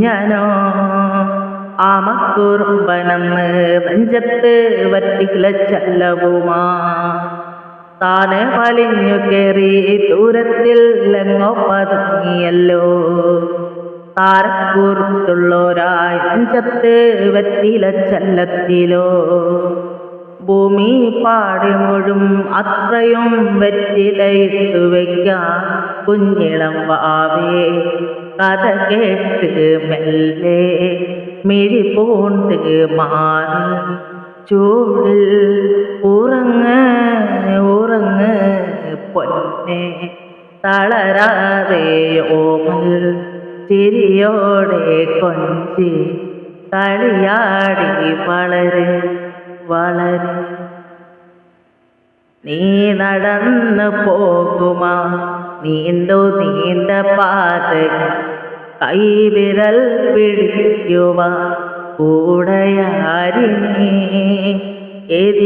ഞാനോ ആമക്കുറുമ്പനെന്ന് വഞ്ചത്ത് വറ്റില ചല്ലവുമാ. താനെ വലിഞ്ഞു കയറി ദൂരത്തിൽ എങ്ങോ പതുങ്ങിയല്ലോ. താരക്കൂർത്തുള്ളോരായി അഞ്ചത്ത് വറ്റിലച്ചല്ലത്തിലോ ഭൂമി പാടി മുഴും അത്രയും വെറ്റിലയിട്ടു വയ്ക്കാൻ കുഞ്ഞിളം വാവേ കഥ കേട്ട് മെല്ലെ മിഴി പൂണ്ട് മാറി ചൂടിൽ ഉറങ്ങ് ഉറങ്ങ് പൊന്നെ തളരാതെ ഓമൽ ചിരിയോടെ കൊഞ്ചി കളിയാടി വളര് വളര് നീ നടന്നു പോകുമാ. നീണ്ടു നീണ്ട പാത കൈവിരൽ പിടിക്കുവാ. കൂടയാരി എതി